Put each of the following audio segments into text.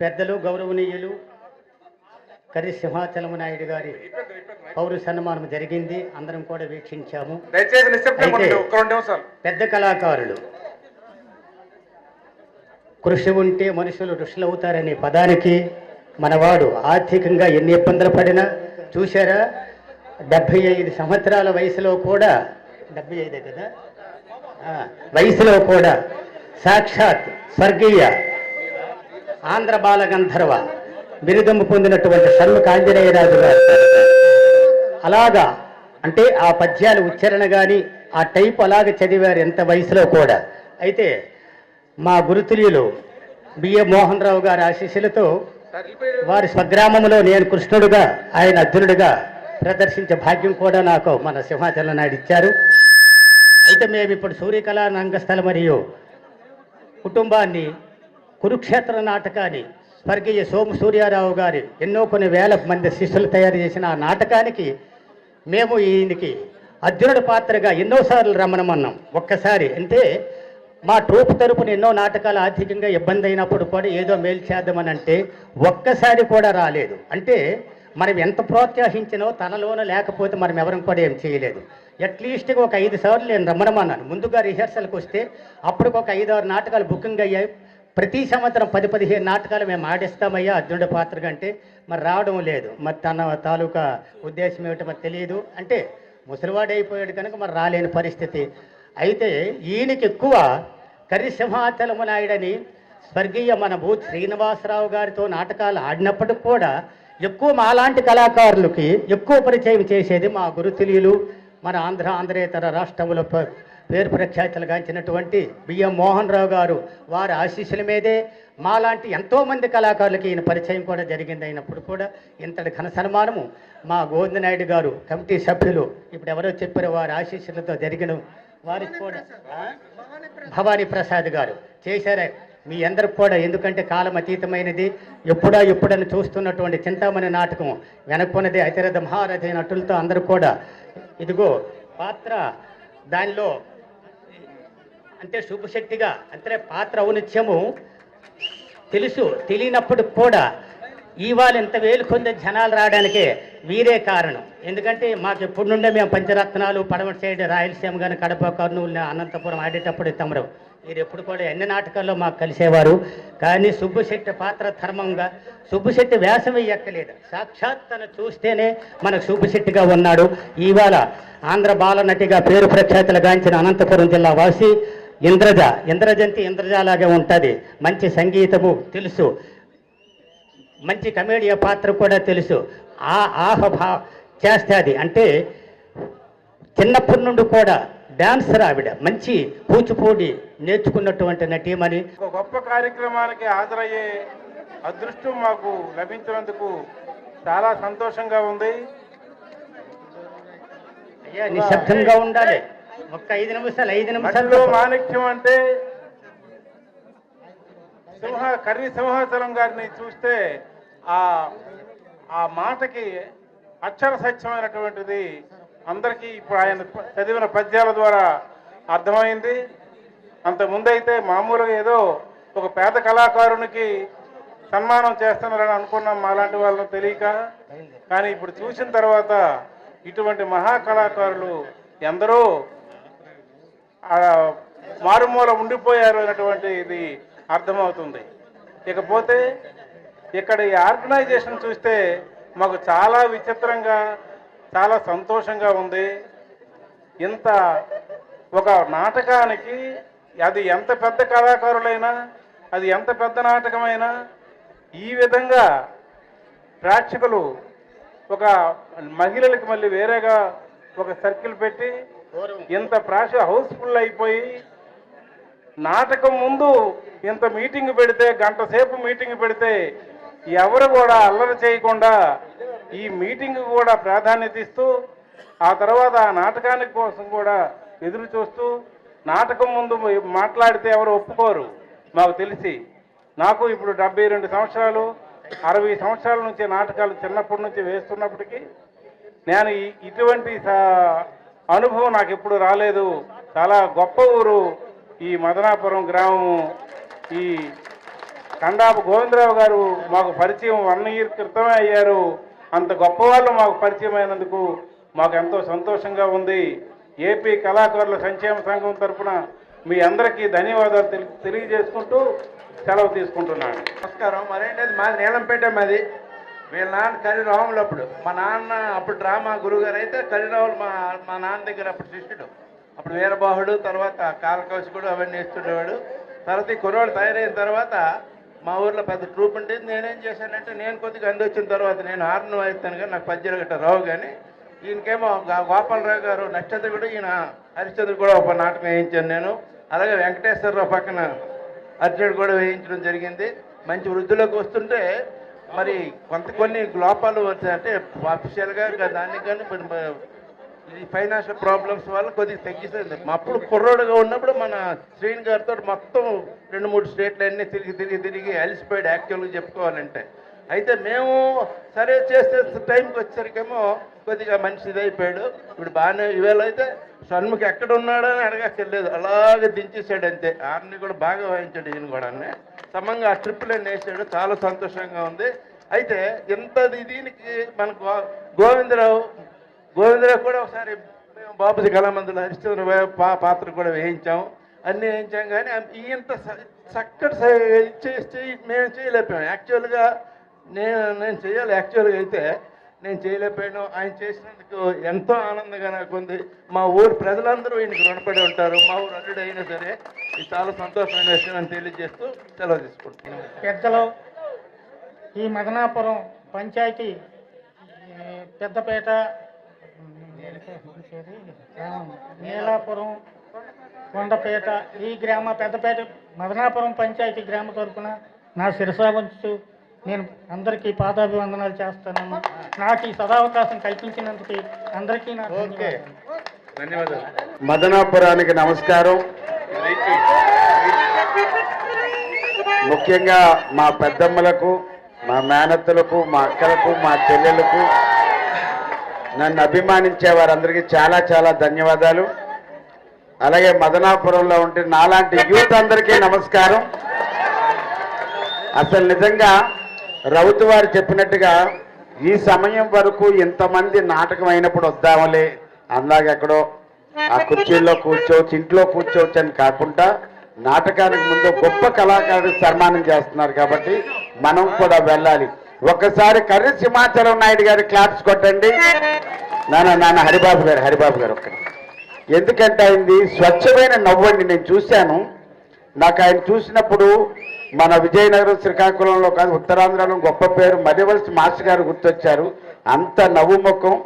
పెద్దలు గౌరవనీయులు కర్రి సింహాచలము నాయుడు గారి పౌర సన్మానం జరిగింది. అందరం కూడా వీక్షించాము. పెద్ద కళాకారులు కృషి ఉంటే మనుషులు ఋషులవుతారనే పదానికి మనవాడు ఆర్థికంగా ఎన్ని ఇబ్బందులు పడినా చూశారా? డెబ్భై ఐదు సంవత్సరాల వయసులో కూడా డెబ్భై ఐదే కదా? వయసులో కూడా సాక్షాత్ స్వర్గీయ ఆంధ్ర బాల గంధర్వ బిరుదము పొందినటువంటి షణ్ముఖ ఆంజనేయరాజు గారు. అలాగా అంటే ఆ పద్యాల ఉచ్చారణ కానీ ఆ టైప్ అలాగ చదివారు ఎంత వయసులో కూడా. అయితే మా గురుతుల్యులు బిఏ మోహన్ రావు గారి ఆశీస్సులతో వారి స్వగ్రామంలో నేను కృష్ణుడుగా ఆయన అర్జునుడుగా ప్రదర్శించే భాగ్యం కూడా నాకు మన సింహాచలం నాయుడు ఇచ్చారు. అయితే మేము ఇప్పుడు సూర్యకళా రంగస్థల మరియు కుటుంబాన్ని కురుక్షేత్ర నాటకాన్ని స్వర్గీయ సోము సూర్యారావు గారి ఎన్నో కొన్ని వేల మంది శిష్యులు తయారు చేసిన ఆ నాటకానికి మేము ఈయనకి అర్జునుడి పాత్రగా ఎన్నోసార్లు రమ్మనమన్నాం ఒక్కసారి అంటే మా ట్రూప్ తరపున ఎన్నో నాటకాలు ఆర్థికంగా ఇబ్బంది అయినప్పుడు కూడా ఏదో మేలు చేద్దామని అంటే ఒక్కసారి కూడా రాలేదు. అంటే మనం ఎంత ప్రోత్సహించినో తనలోనూ లేకపోతే మనం ఎవరం కూడా ఏం చేయలేదు. అట్లీస్ట్గా ఒక ఐదు సార్లు నేను రమ్మనమన్నాను ముందుగా రిహర్సల్కి వస్తే అప్పటికి ఒక ఐదు ఆరు నాటకాలు బుకింగ్ అయ్యాయి. ప్రతి సంవత్సరం పది పదిహేను నాటకాలు మేము ఆడిస్తామయ్యా అర్జునుడి పాత్ర కంటే. మరి రావడం లేదు. మరి తన తాలూకా ఉద్దేశం ఏమిటో మరి తెలియదు అంటే ముసలివాడు అయిపోయాడు కనుక మరి రాలేని పరిస్థితి. అయితే ఈయనకి ఎక్కువ కరిసింహాచలము నాయుడని స్వర్గీయ మన భూ శ్రీనివాసరావు గారితో నాటకాలు ఆడినప్పటికి కూడా ఎక్కువ మాలాంటి కళాకారులకి ఎక్కువ పరిచయం చేసేది మా గురుతులీలు మన ఆంధ్ర ఆంధ్రేతర రాష్ట్రంలో పేరు ప్రఖ్యాతులు గాంచినటువంటి బిఎం మోహన్ రావు గారు వారి ఆశీస్సుల మీదే మాలాంటి ఎంతోమంది కళాకారులకి ఈయన పరిచయం కూడా జరిగింది అయినప్పుడు కూడా ఇంతటి ఘన సన్మానము మా గోవిందనాయుడు గారు కమిటీ సభ్యులు ఇప్పుడు ఎవరో చెప్పారో వారి ఆశీస్సులతో జరిగిన వారికి కూడా భవానీ ప్రసాద్ గారు చేశారు. మీ అందరికి కూడా ఎందుకంటే కాలం అతీతమైనది ఎప్పుడా ఎప్పుడని చూస్తున్నటువంటి చింతామణి నాటకం వెనక్కున్నది అతిరథ మహారథ నటులతో అందరూ కూడా ఇదిగో పాత్ర దానిలో అంటే శుభశక్తిగా అంటే పాత్ర ఔనిత్యము తెలుసు తెలియనప్పుడు కూడా ఇవాళ ఇంత వేలు కొంది జనాలు రావడానికే వీరే కారణం. ఎందుకంటే మాకు ఎప్పుడు నుండే మేము పంచరత్నాలు పడమ సైడ్ రాయలసీమ కానీ కడప కర్నూలు అనంతపురం ఆడేటప్పుడు తమరు. మీరు ఎప్పుడు కూడా ఎన్ని నాటకాల్లో మాకు కలిసేవారు కానీ సుబ్బుశెట్టి పాత్ర ధర్మంగా సుబ్బుశెట్టి వ్యాసం ఎక్కలేదు సాక్షాత్ తను చూస్తేనే మనకు సుబ్బుశెట్టిగా ఉన్నాడు. ఇవాళ ఆంధ్ర బాల నటిగా పేరు ప్రఖ్యాతులు గాంచిన అనంతపురం జిల్లా వాసి ఇంద్రజ. ఇంద్రజంతి ఇంద్రజాలాగే ఉంటుంది. మంచి సంగీతము తెలుసు. మంచి కమేడియా పాత్ర కూడా తెలుసు. ఆ ఆహభా చేస్తుంది. అంటే చిన్నప్పటి నుండి కూడా డాన్సర్ ఆవిడ. మంచి కూచిపూడి నేర్చుకున్నటువంటి నటీమణి. ఒక గొప్ప కార్యక్రమానికి హాజరయ్యే అదృష్టం మాకు లభించినందుకు చాలా సంతోషంగా ఉంది. అయ్యా నిశ్శబ్దంగా ఉండాలి. ఒక్క ఐదు నిమిషాలు ఐదు నటులో నిమిషాలు మాణిక్యం అంటే సింహ కర్రి సింహాచలం గారిని చూస్తే ఆ ఆ మాటకి అక్షర సత్యమైనటువంటిది అందరికీ ఇప్పుడు ఆయన చదివిన పద్యాల ద్వారా అర్థమైంది. అంత ముందైతే మామూలుగా ఏదో ఒక పేద కళాకారునికి సన్మానం చేస్తున్నారని అనుకున్నాం మాలాంటి వాళ్ళని తెలియక. కానీ ఇప్పుడు చూసిన తర్వాత ఇటువంటి మహా కళాకారులు ఎందరో మారుమూల ఉండిపోయారు అనేటువంటి ఇది అర్థమవుతుంది. ఇకపోతే ఇక్కడ ఈ ఆర్గనైజేషన్ చూస్తే మాకు చాలా విచిత్రంగా చాలా సంతోషంగా ఉంది. ఇంత ఒక నాటకానికి అది ఎంత పెద్ద కళాకారులైనా అది ఎంత పెద్ద నాటకమైనా ఈ విధంగా ప్రేక్షకులు ఒక మహిళలకు మళ్ళీ వేరేగా ఒక సర్కిల్ పెట్టి ఇంత ప్రాష హౌస్ఫుల్ అయిపోయి నాటకం ముందు ఇంత మీటింగ్ పెడితే గంట సేపు మీటింగ్ పెడితే ఎవరు కూడా అల్లరి చేయకుండా ఈ మీటింగ్ కూడా ప్రాధాన్యత ఇస్తూ ఆ తర్వాత ఆ నాటకానికి కోసం కూడా ఎదురు చూస్తూ నాటకం ముందు మాట్లాడితే ఎవరు ఒప్పుకోరు. మాకు తెలిసి నాకు ఇప్పుడు డెబ్బై రెండు సంవత్సరాలు అరవై సంవత్సరాల నుంచి నాటకాలు చిన్నప్పటి నుంచి వేస్తున్నప్పటికీ నేను ఇటువంటి సా- అనుభవం నాకు ఎప్పుడు రాలేదు. చాలా గొప్ప ఊరు ఈ మదనాపురం గ్రామము. ఈ కండాపు గోవిందరావు గారు మాకు పరిచయం వన్ ఇయర్ క్రితమే అయ్యారు. అంత గొప్ప వాళ్ళు మాకు పరిచయం అయినందుకు మాకు ఎంతో సంతోషంగా ఉంది. ఏపీ కళాకారుల సంక్షేమ సంఘం తరఫున మీ అందరికీ ధన్యవాదాలు తెలి- తెలియజేసుకుంటూ సెలవు తీసుకుంటున్నాను. నమస్కారం. మరేంటి మాది నీలంపేట మాది. వీళ్ళ నాన్న కరిరాములు అప్పుడు. మా నాన్న అప్పుడు డ్రామా గురుగారు అయితే కరిరాములు మా మా నాన్న దగ్గర అప్పుడు శిష్యుడు. అప్పుడు వీరబాహుడు తర్వాత కాలకౌశికుడు అవన్నీ ఇస్తుండేవాడు తర్వాత ఈ కుర్రోడు తయారైన తర్వాత మా ఊర్లో పెద్ద ట్రూప్ ఉండేది. నేనేం చేశానంటే నేను కొద్దిగా అంది వచ్చిన తర్వాత నేను హార్న్ వాయిస్తాను కానీ నాకు పద్యాలు గట్ట రావు కానీ ఈయనకేమో గోపాలరావు గారు నక్షత్రుడు ఈయన హరిశ్చంద్ర కూడా ఒక నాటకం వేయించాను నేను. అలాగే వెంకటేశ్వరరావు పక్కన అర్జునుడు కూడా వేయించడం జరిగింది. మంచి వృద్ధిలోకి వస్తుంటే మరి కొంత కొన్ని లోపాలు వచ్చాయంటే అఫీషియల్గా దానికి కానీ మరి ఈ ఫైనాన్షియల్ ప్రాబ్లమ్స్ వల్ల కొద్దిగా తగ్గిస్తుంది అప్పుడు కుర్రోడుగా ఉన్నప్పుడు మన శ్రీని గారితో మొత్తం రెండు మూడు స్టేట్లు అన్నీ తిరిగి తిరిగి తిరిగి అలిసిపోయాడు యాక్చువల్గా చెప్పుకోవాలంటే. అయితే మేము సరే చేసే టైంకి వచ్చేసరికేమో కొద్దిగా మనిషి అయిపోయాడు ఇప్పుడు బాగానే ఈవేళ అయితే షణ్ముఖ్ ఎక్కడ ఉన్నాడో అని అడగక్కర్లేదు. అలాగే దించేసాడు అంతే ఆర్ని కూడా బాగా వాయించాడు ఈయన కూడా సమంగా ఆ ట్రిప్పులు అన్నీ వేసాడు. చాలా సంతోషంగా ఉంది. అయితే ఇంత దీనికి మనకు గోవిందరావు గోవిందరావు కూడా ఒకసారి మేము బాబుజీ కళామందులు హరిశ్చంద్ర పా పాత్ర కూడా వేయించాము అన్నీ వేయించాం కానీ ఇంత చక్కటి స- చేయి- మేము చేయలేకపోయాం. యాక్చువల్గా నేను నేను చేయాలి. యాక్చువల్గా అయితే నేను చేయలేకపోయాను. ఆయన చేసినందుకు ఎంతో ఆనందంగా నాకు ఉంది. మా ఊరు ప్రజలందరూ ఈయనకు రుణపడి ఉంటారు. మా ఊరు అల్లుడు అయినా సరే ఇది చాలా సంతోషమైన విషయం అని తెలియజేస్తూ సెలవు తీసుకుంటున్నాను. పెద్దలు ఈ మదనాపురం పంచాయతీ పెద్దపేట నీలాపురం కొండపేట ఈ గ్రామ పెద్దపేట మదనాపురం పంచాయతీ గ్రామ తరపున నా శిరసా నేను అందరికీ పాదాభివందనాలు చేస్తాను నాకు ఈ సదావకాశం కల్పించినందుకు అందరికీ. మదనాపురానికి నమస్కారం. ముఖ్యంగా మా పెద్దమ్మలకు మా మేనత్తలకు మా అక్కలకు మా చెల్లెలకు నన్ను అభిమానించే వారందరికీ చాలా చాలా ధన్యవాదాలు. అలాగే మదనాపురంలో ఉంటే నాలాంటి యూత్ అందరికీ నమస్కారం. అసలు నిజంగా రౌత్ వారు చెప్పినట్టుగా ఈ సమయం వరకు ఇంతమంది నాటకం అయినప్పుడు వద్దామలే అందాకెక్కడో ఆ కుర్చీల్లో కూర్చోవచ్చు ఇంట్లో కూర్చోవచ్చు అని కాకుండా నాటకానికి ముందు గొప్ప కళాకారుడు సన్మానం చేస్తున్నారు కాబట్టి మనం కూడా వెళ్ళాలి. ఒక్కసారి కర్రీ సింహాచలం నాయుడు గారి క్లాప్స్ కొట్టండి. నాన్న నాన్న హరిబాబు గారు హరిబాబు గారు ఒక్కటి. ఎందుకంటే ఆయనది స్వచ్ఛమైన నవ్వండి నేను చూశాను. నాకు ఆయన చూసినప్పుడు మన విజయనగరం శ్రీకాకుళంలో కాదు ఉత్తరాంధ్రలో గొప్ప పేరు మధ్యవలసి మాస్టర్ గారు గుర్తొచ్చారు. అంత నవ్వు ముఖం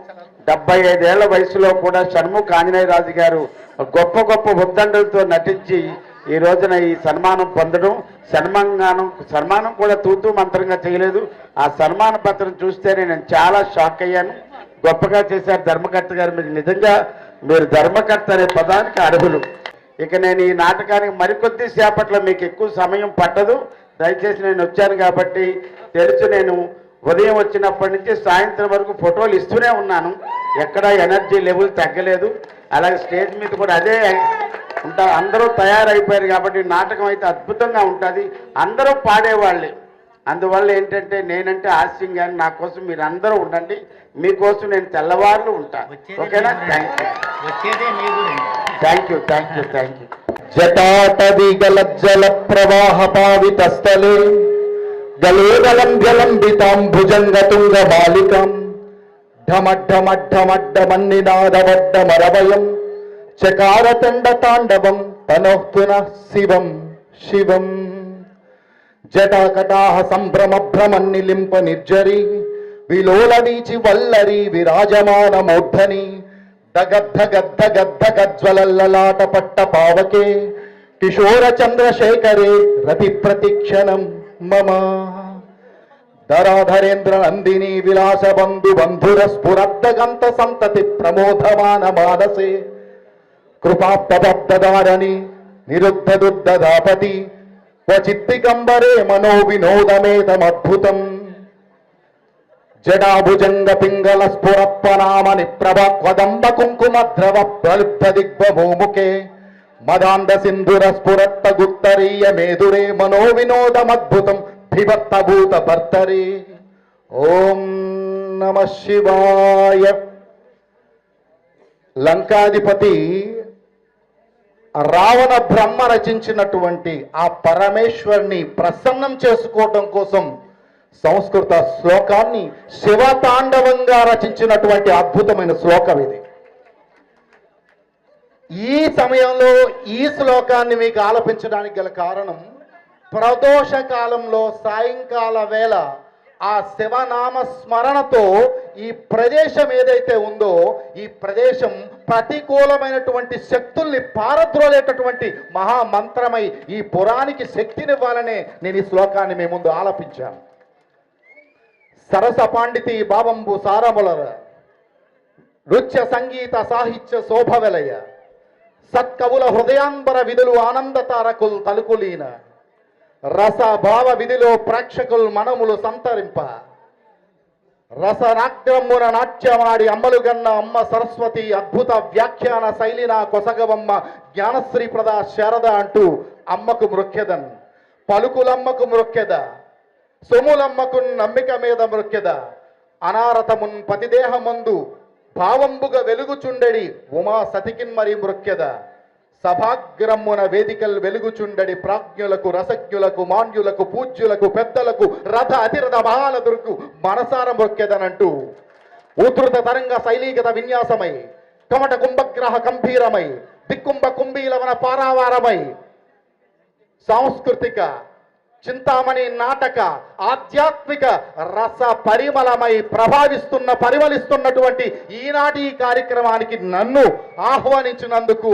డెబ్బై ఐదేళ్ళ వయసులో కూడా షణ్ముఖ ఆంజనేయరాజు గారు గొప్ప గొప్ప ఉద్దండలతో నటించి ఈ రోజున ఈ సన్మానం పొందడం. సన్మానం సన్మానం కూడా తూతూ మంత్రంగా చేయలేదు. ఆ సన్మాన పత్రం చూస్తేనే నేను చాలా షాక్ అయ్యాను. గొప్పగా చేశారు ధర్మకర్త గారు. మీరు నిజంగా మీరు ధర్మకర్త అనే పదానికి అర్హులు. ఇక నేను ఈ నాటకానికి మరికొద్ది సేపట్లో మీకు ఎక్కువ సమయం పట్టదు. దయచేసి నేను వచ్చాను కాబట్టి తెలుసు నేను ఉదయం వచ్చినప్పటి నుంచి సాయంత్రం వరకు ఫోటోలు ఇస్తూనే ఉన్నాను. ఎక్కడ ఎనర్జీ లెవెల్ తగ్గలేదు. అలాగే స్టేజ్ మీద కూడా అదే ఉంటా అందరూ తయారైపోయారు కాబట్టి నాటకం అయితే అద్భుతంగా ఉంటుంది. అందరూ పాడేవాళ్ళే. అందువల్ల ఏంటంటే నేనంటే హాస్యం కానీ నా కోసం మీరు అందరూ ఉండండి. మీకోసం నేను తెల్లవారులు ఉంటాను ఓకేనా? Thank you thank you thank you thank you జటాటవి గలజ్జల ప్రవాహ పావిత స్థలే గలేదలం జలంబితాం భుజంగతుంగ బాలికం ఢమఢమఢమడ్డమన్నినాదవడ్డమరవయం చకారతండ తాండవం తనఃపున శివం శివం జటాకటాహ సంభ్రమ భ్రమన్నిలింప నిర్జరి విలోల వీచి వల్లరి విరాజమాన మూర్ధని దగద్ధ గద్ధ గద్ధ గజ్వలల్లలాట పట్ట పావకే కిశోర చంద్రశేఖరే రతి ప్రతిక్షణం మమ ధరాధరేంద్ర నందిని విలాస బంధు బంధుర స్ఫురద్దగంత సంతతి ప్రమోదమాన మానసే కృపాప్తదారణి నిరుద్ధ దుర్దదాపతి క్వచిత్తికంబరే మనో వినోదమేతమద్భుతం జడాభుజంగ పింగళ స్ఫురప్పనామని ప్రభ క్వదంబ కుంకుమ ద్రవ ప్రలుబ్ధ దిగ్భూముఖే మదాంధ సింధుర స్ఫురత్త గుత్తరీయ మేధురే మనో వినోదమద్భుతం బిభర్తభూత భర్తరి ఓం నమ శివాయ. లంకాధిపతి రావణ బ్రహ్మ రచించినటువంటి ఆ పరమేశ్వరిని ప్రసన్నం చేసుకోవటం కోసం సంస్కృత శ్లోకాన్ని శివతాండవంగా రచించినటువంటి అద్భుతమైన శ్లోకం ఇది. ఈ సమయంలో ఈ శ్లోకాన్ని మీకు ఆలపించడానికి గల కారణం ప్రదోష కాలంలో సాయంకాల వేళ ఆ శివనామ స్మరణతో ఈ ప్రదేశం ఏదైతే ఉందో ఈ ప్రదేశం ప్రతికూలమైనటువంటి శక్తుల్ని పారద్రోలేటటువంటి మహామంత్రమై ఈ పురానికి శక్తినివ్వాలనే నేను ఈ శ్లోకాన్ని మీ ముందు ఆలపించాను. సరస పాండితి బాబంబు సారములర. నృత్య సంగీత సాహిత్య శోభవెలయ. సత్కవుల హృదయాంబర విధులు ఆనంద తారకులు తలుకులీన. రస భావ విధిలో ప్రేక్షకులు మనములు సంతరింప. రసనాగ్రమున నాట్యమాడి అమ్మలుగన్న అమ్మ సరస్వతి అద్భుత వ్యాఖ్యాన శైలిన కొసగవమ్మ జ్ఞానశ్రీ ప్రద శారద అంటూ అమ్మకు మృక్యదన్. పలుకులమ్మకు మృఖ్యద సొములమ్మకు నమ్మిక మీద మృక్యద అనారతమున్ పతిదేహమందు భావంబుగ వెలుగుచుండెడి ఉమా సతికిన్ మరి మృక్యద సభాగ్రమ్మున వేదికలు వెలుగుచుండడి ప్రాజ్ఞులకు రసజ్ఞులకు మాన్యులకు పూజ్యులకు పెద్దలకు రథ అతిరథ మహాలదుర్కు మనసార మొక్కెదనంటూ. ఉధృత తరంగ శైలీగత విన్యాసమై కమట కుంభగ్రహ గంభీరమై దిక్కుంభ కుంభీలవన పారావారమై సాంస్కృతిక చింతామణి నాటక ఆధ్యాత్మిక రస పరిమళమై ప్రభావిస్తున్న పరిమళిస్తున్నటువంటి ఈనాటి ఈ కార్యక్రమానికి నన్ను ఆహ్వానించినందుకు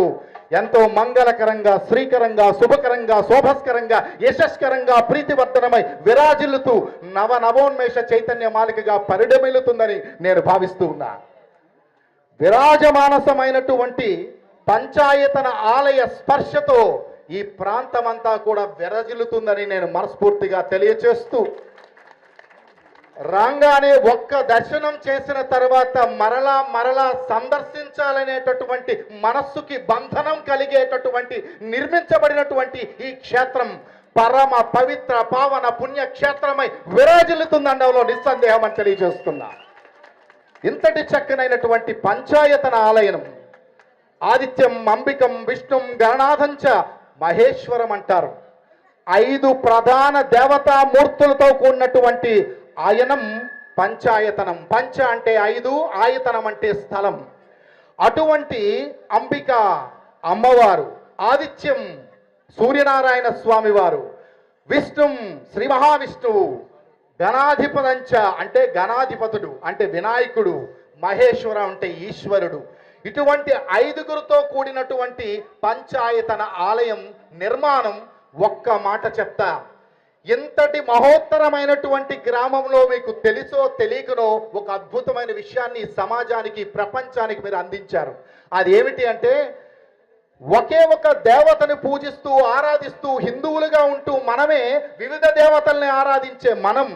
ఎంతో మంగళకరంగా శ్రీకరంగా శుభకరంగా శోభస్కరంగా యశస్కరంగా ప్రీతివర్ధనమై విరాజిల్లుతూ నవ నవోన్మేష చైతన్య మాలికగా పరిడమిల్లుతుందని నేను భావిస్తూ ఉన్నా. విరాజమానసమైనటువంటి పంచాయతన ఆలయ స్పర్శతో ఈ ప్రాంతం అంతా కూడా విరజిల్లుతుందని నేను మనస్ఫూర్తిగా తెలియచేస్తూ రాగానే ఒక్క దర్శనం చేసిన తర్వాత మరలా మరలా సందర్శించాలనేటటువంటి మనస్సుకి బంధనం కలిగేటటువంటి నిర్మించబడినటువంటి ఈ క్షేత్రం పరమ పవిత్ర పావన పుణ్య క్షేత్రమై విరాజిల్లుతుందండంలో నిస్సందేహం అని తెలియజేస్తున్నా. ఇంతటి చక్కనైనటువంటి పంచాయతన ఆలయం ఆదిత్యం అంబికం విష్ణుం గణనాథంచ మహేశ్వరం అంటారు. ఐదు ప్రధాన దేవతా మూర్తులతో కూడినటువంటి ఆయనం పంచాయతనం. పంచ అంటే ఐదు ఆయతనం అంటే స్థలం. అటువంటి అంబిక అమ్మవారు ఆదిత్యం సూర్యనారాయణ స్వామి వారు విష్ణుం శ్రీ మహావిష్ణువు గణాధిపతంచ అంటే గణాధిపతుడు అంటే వినాయకుడు మహేశ్వర అంటే ఈశ్వరుడు. ఇటువంటి ఐదుగురితో కూడినటువంటి పంచాయతన ఆలయం నిర్మాణం ఒక్క మాట చెప్తా. ఇంతటి మహోత్తరమైనటువంటి గ్రామంలో మీకు తెలుసో తెలియకనో ఒక అద్భుతమైన విషయాన్ని సమాజానికి ప్రపంచానికి మీరు అందించారు. అది ఏమిటి అంటే ఒకే ఒక దేవతని పూజిస్తూ ఆరాధిస్తూ హిందువులుగా ఉంటూ మనమే వివిధ దేవతల్ని ఆరాధించే మనం.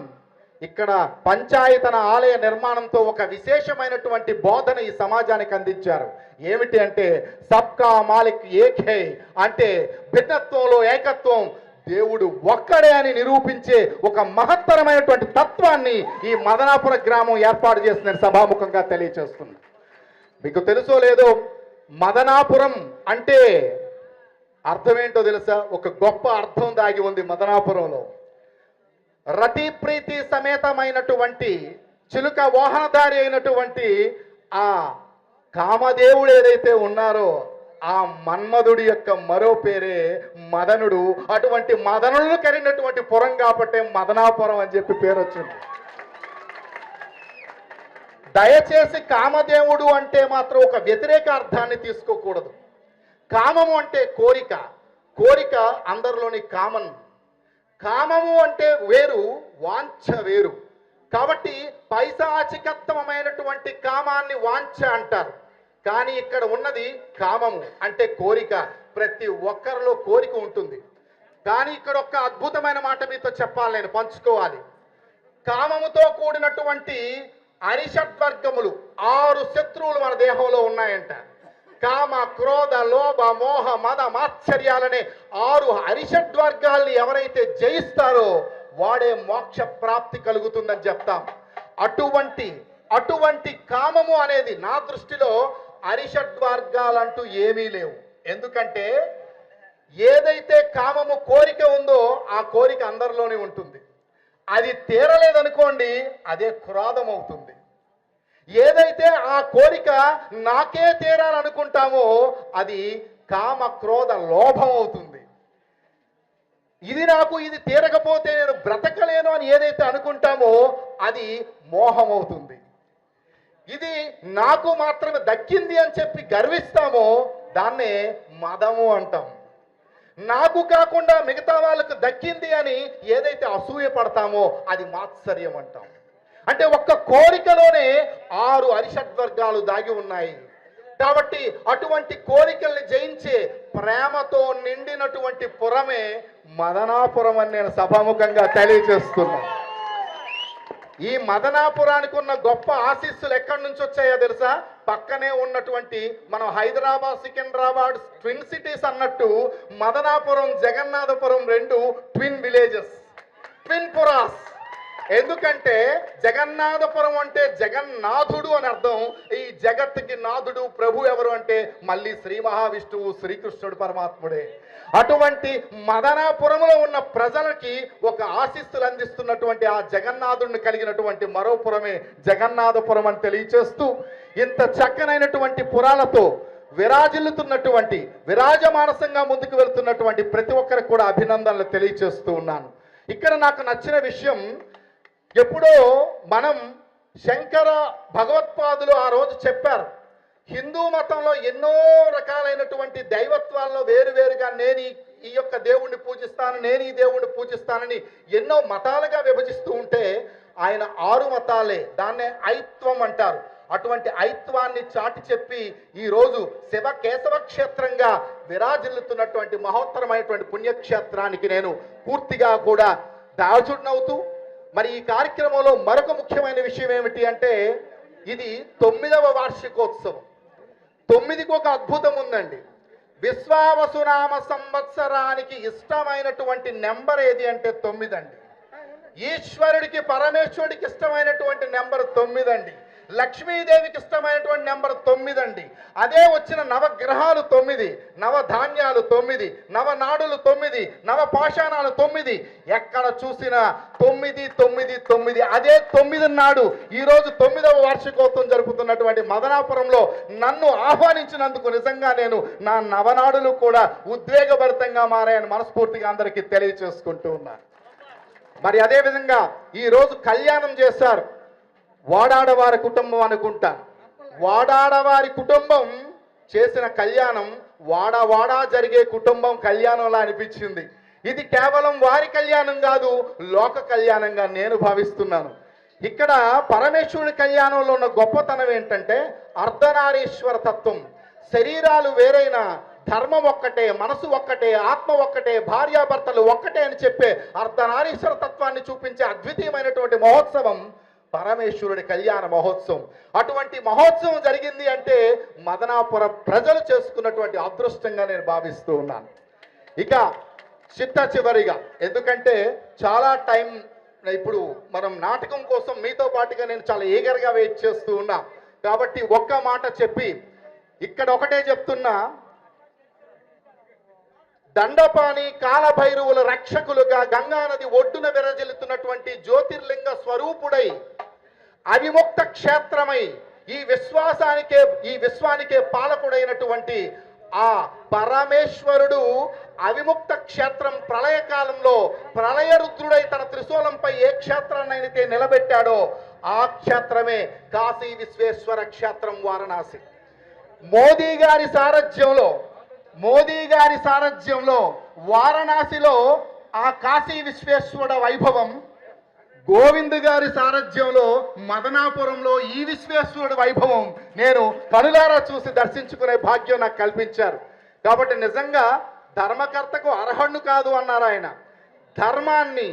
ఇక్కడ పంచాయతన ఆలయ నిర్మాణంతో ఒక విశేషమైనటువంటి బోధన ఈ సమాజానికి అందించారు. ఏమిటి అంటే సబ్కా మాలిక్ ఏకే అంటే భిన్నత్వంలో ఏకత్వం దేవుడు ఒక్కడే అని నిరూపించే ఒక మహత్తరమైనటువంటి తత్వాన్ని ఈ మదనాపుర గ్రామం ఏర్పాటు చేసిన సభాముఖంగా తెలియచేస్తుంది మీకు తెలుసో లేదో మదనాపురం అంటే అర్థం ఏంటో తెలుసా? ఒక గొప్ప అర్థం దాగి ఉంది మదనాపురంలో. రతి ప్రీతి సమేతమైనటువంటి చిలుక వాహనధారి అయినటువంటి ఆ కామదేవుడు ఏదైతే ఉన్నారో ఆ మన్మధుడి యొక్క మరో పేరే మదనుడు. అటువంటి మదనులు కలిగినటువంటి పురం కాబట్టే మదనాపురం అని చెప్పి పేరు వచ్చింది. దయచేసి కామదేవుడు అంటే మాత్రం ఒక వ్యతిరేక అర్థాన్ని తీసుకోకూడదు. కామము అంటే కోరిక. కోరిక అందరిలోని కామన్ కామము అంటే వేరు వాంఛ వేరు. కాబట్టి పైశాచికత్వమైనటువంటి కామాన్ని వాంఛ అంటారు. కానీ ఇక్కడ ఉన్నది కామము అంటే కోరిక. ప్రతి ఒక్కరిలో కోరిక ఉంటుంది. కానీ ఇక్కడ ఒక అద్భుతమైన మాట మీతో చెప్పాలి నేను పంచుకోవాలి. కామముతో కూడినటువంటి అరిషడ్వర్గములు ఆరు శత్రువులు మన దేహంలో ఉన్నాయంట. కామ క్రోధ లోభ మోహ మద మాత్సర్యాలనే ఆరు అరిషడ్వర్గాల్ని ఎవరైతే జయిస్తారో వాడే మోక్ష ప్రాప్తి కలుగుతుందని చెప్తాం. అటువంటి అటువంటి కామము అనేది నా దృష్టిలో అరిషడ్వర్గాలంటూ ఏమీ లేవు. ఎందుకంటే ఏదైతే కామము కోరిక ఉందో ఆ కోరిక అందరిలోనే ఉంటుంది. అది తీరలేదనుకోండి అదే క్రోధం అవుతుంది ఏదైతే ఆ కోరిక నాకే తీరాలనుకుంటామో అది కామ క్రోధ లోభం అవుతుంది ఇది నాకు ఇది తీరకపోతే నేను బ్రతకలేను అని ఏదైతే అనుకుంటామో అది మోహం అవుతుంది ఇది నాకు మాత్రమే దక్కింది అని చెప్పి గర్విస్తామో దాన్నే మదము అంటాం. నాకు కాకుండా మిగతా వాళ్ళకు దక్కింది అని ఏదైతే అసూయ పడతామో అది మాత్సర్యం అంటాం. అంటే ఒక్క కోరికలోనే ఆరు అరిషడ్వర్గాలు దాగి ఉన్నాయి. కాబట్టి అటువంటి కోరికల్ని జయించే ప్రేమతో నిండినటువంటి పురమే మదనాపురం అని నేను సభాముఖంగా తెలియజేస్తున్నా. ఈ మదనాపురానికి ఉన్న గొప్ప ఆశీస్సులు ఎక్కడి నుంచి వచ్చాయో తెలుసా? పక్కనే ఉన్నటువంటి మనం హైదరాబాద్ సికింద్రాబాద్ ట్విన్ సిటీస్ అన్నట్టు మదనాపురం జగన్నాథపురం రెండు ట్విన్ విలేజెస్. ట్విన్ పురాస్. ఎందుకంటే జగన్నాథపురం అంటే జగన్నాథుడు అని అర్థం. ఈ జగత్తుకి నాథుడు ప్రభు ఎవరు అంటే మళ్ళీ శ్రీ మహావిష్ణువు శ్రీకృష్ణుడు పరమాత్ముడే. అటువంటి మదనాపురంలో ఉన్న ప్రజలకి ఒక ఆశీస్సులు అందిస్తున్నటువంటి ఆ జగన్నాథుడిని కలిగినటువంటి మరో పురమే జగన్నాథపురం అని తెలియచేస్తూ ఇంత చక్కనైనటువంటి పురాలతో విరాజిల్లుతున్నటువంటి విరాజమానసంగా ముందుకు వెళ్తున్నటువంటి ప్రతి ఒక్కరికి కూడా అభినందనలు తెలియచేస్తూ ఉన్నాను. ఇక్కడ నాకు నచ్చిన విషయం ఎప్పుడో మనం శంకర భగవత్పాదులు ఆ రోజు చెప్పారు హిందూ మతంలో ఎన్నో రకాలైనటువంటి దైవత్వాల్లో వేరువేరుగా నేను ఈ- యొక్క దేవుణ్ణి పూజిస్తాను నేను ఈ దేవుణ్ణి పూజిస్తానని ఎన్నో మతాలుగా విభజిస్తూ ఉంటే ఆయన ఆరు మతాలే. దాన్నే ఐత్వం అంటారు. అటువంటి ఐత్వాన్ని చాటి చెప్పి ఈ రోజు శివ కేశవ క్షేత్రంగా విరాజిల్లుతున్నటువంటి మహోత్తరమైనటువంటి పుణ్యక్షేత్రానికి నేను పూర్తిగా కూడా దాచుడినవుతూ మరి ఈ కార్యక్రమంలో మరొక ముఖ్యమైన విషయం ఏమిటి అంటే ఇది తొమ్మిదవ వార్షికోత్సవం. తొమ్మిదికి ఒక అద్భుతం ఉందండి. విశ్వావసునామ సంవత్సరానికి ఇష్టమైనటువంటి నెంబర్ ఏది అంటే తొమ్మిది అండి ఈశ్వరుడికి పరమేశ్వరుడికి ఇష్టమైనటువంటి నెంబర్ తొమ్మిది అండి లక్ష్మీదేవికి ఇష్టమైనటువంటి నెంబర్ తొమ్మిది అండి అదే వచ్చిన నవగ్రహాలు తొమ్మిది నవ ధాన్యాలు తొమ్మిది నవనాడులు తొమ్మిది నవ పాషాణాలు తొమ్మిది. ఎక్కడ చూసినా తొమ్మిది తొమ్మిది తొమ్మిది అదే తొమ్మిది నాడు ఈరోజు తొమ్మిదవ వార్షికోత్సవం జరుపుతున్నటువంటి మదనాపురంలో నన్ను ఆహ్వానించినందుకు నిజంగా నేను నా నవనాడులు కూడా ఉద్వేగభరితంగా మారాయని మనస్ఫూర్తిగా అందరికీ తెలియచేసుకుంటూ ఉన్నాను మరి అదేవిధంగా ఈరోజు కళ్యాణం చేశారు. వాడాడవారి కుటుంబం అనుకుంటాను వాడాడవారి కుటుంబం చేసిన కళ్యాణం వాడవాడా జరిగే కుటుంబం కళ్యాణంలా అనిపించింది. ఇది కేవలం వారి కళ్యాణం కాదు లోక కళ్యాణంగా నేను భావిస్తున్నాను. ఇక్కడ పరమేశ్వరుడి కళ్యాణంలో ఉన్న గొప్పతనం ఏంటంటే అర్ధనారీశ్వర తత్వం. శరీరాలు వేరైనా ధర్మం ఒక్కటే మనసు ఒక్కటే ఆత్మ ఒక్కటే భార్యాభర్తలు ఒక్కటే అని చెప్పే అర్ధనారీశ్వర తత్వాన్ని చూపించే అద్వితీయమైనటువంటి మహోత్సవం పరమేశ్వరుడి కళ్యాణ మహోత్సవం. అటువంటి మహోత్సవం జరిగింది అంటే మదనాపుర ప్రజలు చేసుకున్నటువంటి అదృష్టంగా నేను భావిస్తూ ఉన్నాను. ఇక చిట్ట చివరిగా ఎందుకంటే చాలా టైం ఇప్పుడు మనం నాటకం కోసం మీతో పాటుగా నేను చాలా ఈగర్గా వెయిట్ చేస్తూ ఉన్నా. కాబట్టి ఒక్క మాట చెప్పి ఇక్కడ ఒకటే చెప్తున్నా. దండపాణి కాలభైరవుల రక్షకులుగా గంగానది ఒడ్డున విరజిల్లుతున్నటువంటి జ్యోతిర్లింగ స్వరూపుడై అవిముక్త క్షేత్రమై ఈ విశ్వాసానికే ఈ విశ్వానికే పాలకుడైనటువంటి ఆ పరమేశ్వరుడు అవిముక్త క్షేత్రం ప్రళయకాలంలో ప్రళయరుద్రుడై తన త్రిశూలంపై ఏ క్షేత్రాన్నైతే నిలబెట్టాడో ఆ క్షేత్రమే కాశీ విశ్వేశ్వర క్షేత్రం వారణాసి. మోదీ గారి సారథ్యంలో మోదీ గారి సారథ్యంలో వారణాసిలో ఆ కాశీ విశ్వేశ్వర వైభవం గోవింద్ గారి సారథ్యంలో మదనాపురంలో ఈ విశ్వేశ్వరుడు వైభవం నేను కనులారా చూసి దర్శించుకునే భాగ్యం నాకు కల్పించారు. కాబట్టి నిజంగా ధర్మకర్తకు అర్హణ్ణు కాదు అన్నారు ఆయన. ధర్మాన్ని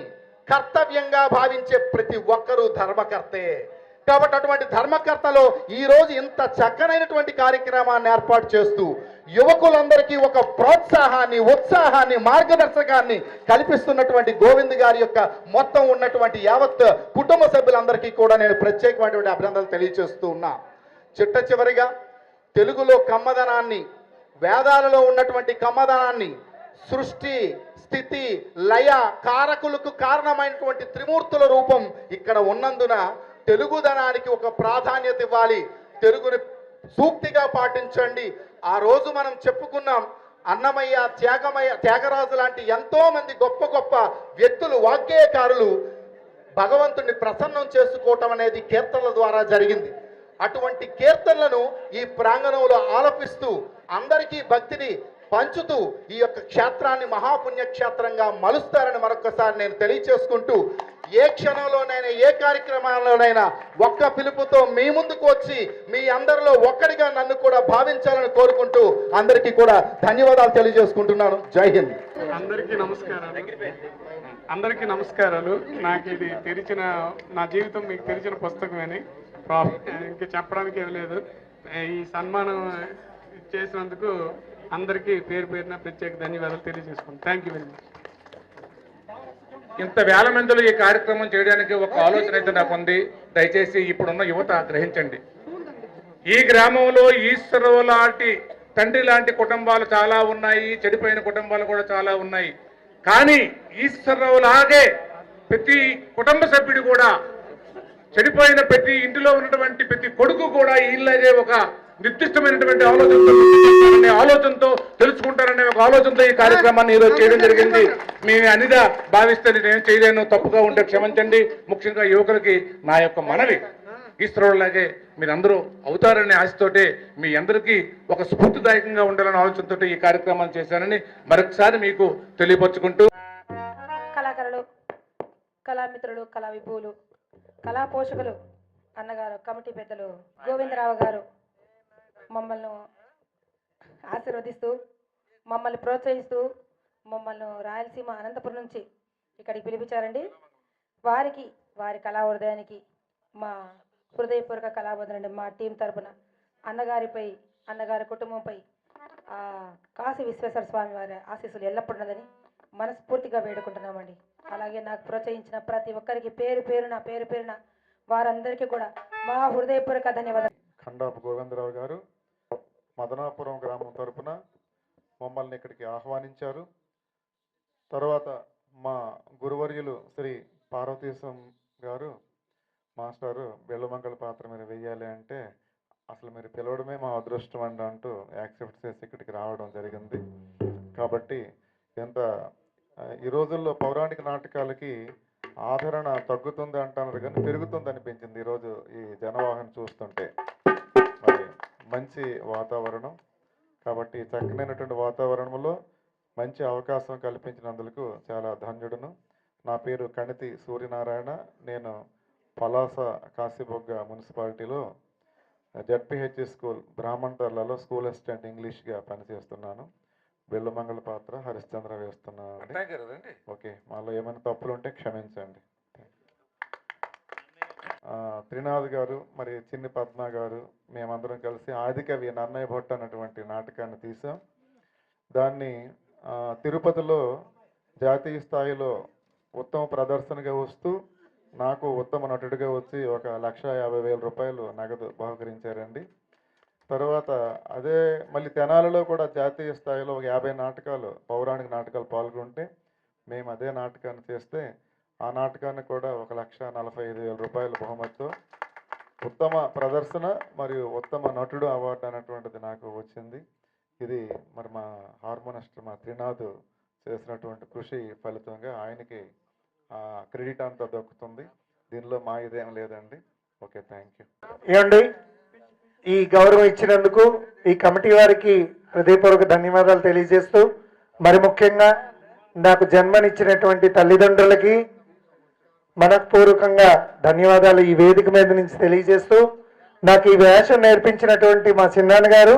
కర్తవ్యంగా భావించే ప్రతి ఒక్కరూ ధర్మకర్తే. కాబట్టి అటువంటి ధర్మకర్తలు ఈ రోజు ఇంత చక్కనైనటువంటి కార్యక్రమాన్ని ఏర్పాటు చేస్తూ యువకులందరికీ ఒక ప్రోత్సాహాన్ని ఉత్సాహాన్ని మార్గదర్శకాన్ని కల్పిస్తున్నటువంటి గోవింద్ గారి యొక్క మొత్తం ఉన్నటువంటి యావత్ కుటుంబ సభ్యులందరికీ కూడా నేను ప్రత్యేకమైనటువంటి అభినందనలు తెలియజేస్తూ ఉన్నా. చిట్ట చివరిగా తెలుగులో కమ్మదనాన్ని వేదాలలో ఉన్నటువంటి కమ్మదనాన్ని సృష్టి స్థితి లయ కారకులకు కారణమైనటువంటి త్రిమూర్తుల రూపం ఇక్కడ ఉన్నందున తెలుగుదనానికి ఒక ప్రాధాన్యత ఇవ్వాలి. తెలుగుని సూక్తిగా పాటించండి. ఆ రోజు మనం చెప్పుకున్నాం అన్నమయ్య త్యాగమయ్య త్యాగరాజు లాంటి ఎంతో మంది గొప్ప గొప్ప వ్యక్తులు వాగ్గేయకారులు భగవంతుని ప్రసన్నం చేసుకోవటం అనేది కీర్తనల ద్వారా జరిగింది. అటువంటి కీర్తనలను ఈ ప్రాంగణంలో ఆలపిస్తూ అందరికీ భక్తిని పంచుతూ ఈ యొక్క క్షేత్రాన్ని మహాపుణ్యక్షేత్రంగా మలుస్తారని మరొకసారి నేను తెలియచేసుకుంటూ ఏ క్షణంలోనైనా ఏ కార్యక్రమాల్లోనైనా ఒక్క పిలుపుతో మీ ముందుకు వచ్చి మీ అందరిలో ఒక్కడిగా నన్ను కూడా భావించాలని కోరుకుంటూ అందరికీ కూడా ధన్యవాదాలు తెలియజేసుకుంటున్నాను. జై హింద్. అందరికీ నమస్కారాలు. అందరికీ నమస్కారాలు. నాకు ఇది తెరిచిన నా జీవితం మీకు తెరిచిన పుస్తకమని ప్రా- ఇంకా చెప్పడానికి ఏం లేదు. ఈ సన్మానం చేసినందుకు అందరికీ పేరు పేరున ప్రత్యేక ధన్యవాదాలు తెలియజేసుకుంటాను థ్యాంక్ యూ వెరీ మచ్ ఇంత వేల మందిలో ఈ కార్యక్రమం చేయడానికి ఒక ఆలోచన అయితే నాకు ఉంది. దయచేసి ఇప్పుడున్న యువత గ్రహించండి. ఈ గ్రామంలో ఈశ్వరు లాంటి తండ్రి లాంటి కుటుంబాలు చాలా ఉన్నాయి. చెడిపోయిన కుటుంబాలు కూడా చాలా ఉన్నాయి. కానీ ఈశ్వరరావు లాగే ప్రతి కుటుంబ సభ్యుడు కూడా చెడిపోయిన ప్రతి ఇంటిలో ఉన్నటువంటి ప్రతి కొడుకు కూడా ఇలాగే ఒక నిర్దిష్టమైనటువంటి ఆలోచనతో ఆలోచనతో తెలుసుకుంటారనే ఒక ఆలోచనతో ఈ కార్యక్రమాన్ని ఈరోజు చేయడం జరిగింది. మీ అనిదా భావిస్తే నేను చేయలేను తప్పుగా ఉంటే క్షమించండి. ముఖ్యంగా యువకులకి నా యొక్క మనవి. ఈశ్వరులాగే మీరందరూ అవుతారనే ఆశతోటే మీ అందరికీ ఒక స్ఫూర్తిదాయకంగా ఉండాలనే ఆలోచనతో ఈ కార్యక్రమాన్ని చేశానని మరొకసారి మీకు తెలియపరుచుకుంటూ కళాకారులు కళామిత్రులు కళా విభువులు కళా పోషకులు అన్నగారు కమిటీ పెద్దలు గోవిందరావు గారు. మమ్మల్ని ఆశీర్వదిస్తూ మమ్మల్ని ప్రోత్సహిస్తూ మమ్మల్ని రాయలసీమ అనంతపురం నుంచి ఇక్కడికి పిలిపించారండి. వారికి వారి కళా హృదయానికి మా హృదయపూర్వక కళాబంధనండి మా టీం తరపున అన్నగారిపై అన్నగారి కుటుంబంపై కాశీ విశ్వేశ్వర స్వామి వారి ఆశీస్సులు ఎల్లప్పుడూ ఉన్నదని మనస్ఫూర్తిగా వేడుకుంటున్నామండి. అలాగే నాకు ప్రోత్సహించిన ప్రతి ఒక్కరికి పేరు పేరున పేరు పేరున వారందరికీ కూడా మా హృదయపూర్వక ధన్యవాదాలు. ఖండాపు గోవిందరావు గారు మదనాపురం గ్రామం తరపున మమ్మల్ని ఇక్కడికి ఆహ్వానించారు. తర్వాత మా గురువర్యులు శ్రీ పార్వతీశం గారు మాస్టారు బెల్లమంగళ పాత్ర మీరు వెయ్యాలి అంటే అసలు మీరు పిలవడమే మా అదృష్టం అండి అంటూ యాక్సెప్ట్ చేసి ఇక్కడికి రావడం జరిగింది. కాబట్టి ఎంత ఈ రోజుల్లో పౌరాణిక నాటకాలకి ఆదరణ తగ్గుతుంది అంటున్నారు కానీ పెరుగుతుంది అనిపించింది ఈరోజు ఈ జనవాహన చూస్తుంటే. మంచి వాతావరణం. కాబట్టి చక్కనైనటువంటి వాతావరణంలో మంచి అవకాశం కల్పించినందుకు చాలా ధన్యుడును. నా పేరు కణితి సూర్యనారాయణ. నేను పలాస కాశీబొగ్గ మున్సిపాలిటీలో ZPH school Brahman school assistant ఇంగ్లీష్గా పనిచేస్తున్నాను. బెల్లుమంగళ పాత్ర హరిశ్చంద్ర వేస్తున్నాను. ఓకే మాలో ఏమైనా తప్పులు ఉంటే క్షమించండి. త్రినాథ్ గారు మరి చిన్ని పద్మ గారు మేమందరం కలిసి ఆదికవి నన్నయ్య భట్ అన్నటువంటి నాటకాన్ని తీసాం. దాన్ని తిరుపతిలో జాతీయ స్థాయిలో ఉత్తమ ప్రదర్శనగా వస్తూ నాకు ఉత్తమ నటుడిగా వచ్చి ఒక లక్ష యాభై వేల రూపాయలు నగదు బహుకరించారండి. తర్వాత అదే మళ్ళీ తెనాలిలో కూడా జాతీయ స్థాయిలో ఒక యాభై నాటకాలు పౌరాణిక నాటకాలు పాల్గొంటే మేము అదే నాటకాన్ని చేస్తే ఆ నాటకాన్ని కూడా ఒక లక్ష నలభై ఐదు వేల రూపాయల బహుమతితో ఉత్తమ ప్రదర్శన మరియు ఉత్తమ నటుడు అవార్డు అనేటువంటిది నాకు వచ్చింది. ఇది మరి మా హార్మోనిస్ట్ మా త్రినాథ్ చేసినటువంటి కృషి ఫలితంగా ఆయనకి క్రెడిట్ అంతా దక్కుతుంది. దీనిలో మా ఇదేం లేదండి. Okay thank you. ఏమండి? ఈ గౌరవం ఇచ్చినందుకు ఈ కమిటీ వారికి హృదయపూర్వక ధన్యవాదాలు తెలియజేస్తూ మరి ముఖ్యంగా నాకు జన్మనిచ్చినటువంటి తల్లిదండ్రులకి మనపూర్వకంగా ధన్యవాదాలు ఈ వేదిక మీద నుంచి తెలియజేస్తూ నాకు ఈ వేషం నేర్పించినటువంటి మా చిన్నాన్న గారు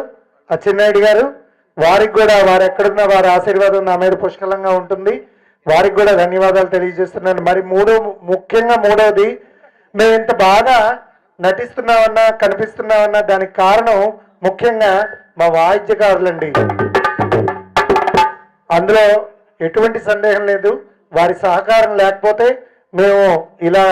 అచ్చెన్నాయుడు గారు వారికి కూడా వారు ఎక్కడున్నా వారి ఆశీర్వాదం నా మీద పుష్కలంగా ఉంటుంది. వారికి కూడా ధన్యవాదాలు తెలియజేస్తున్నాను. మరి మూడో ముఖ్యంగా మూడవది మేము ఇంత బాగా నటిస్తున్నామన్నా కనిపిస్తున్నామన్నా దానికి కారణం ముఖ్యంగా మా వాయిద్యకారులండి. అందులో ఎటువంటి సందేహం లేదు. వారి సహకారం లేకపోతే మేము ఇలా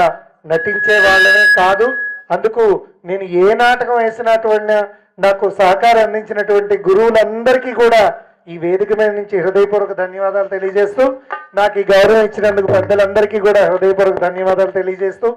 నటించే వాళ్ళమే కాదు అందుకు నేను ఏ నాటకం వేసినటువంటి నాకు సహకారం అందించినటువంటి గురువులందరికీ కూడా ఈ వేదిక మీద నుంచి హృదయపూర్వక ధన్యవాదాలు తెలియజేస్తూ నాకు ఈ గౌరవం ఇచ్చినందుకు పెద్దలందరికీ కూడా హృదయపూర్వక ధన్యవాదాలు తెలియజేస్తూ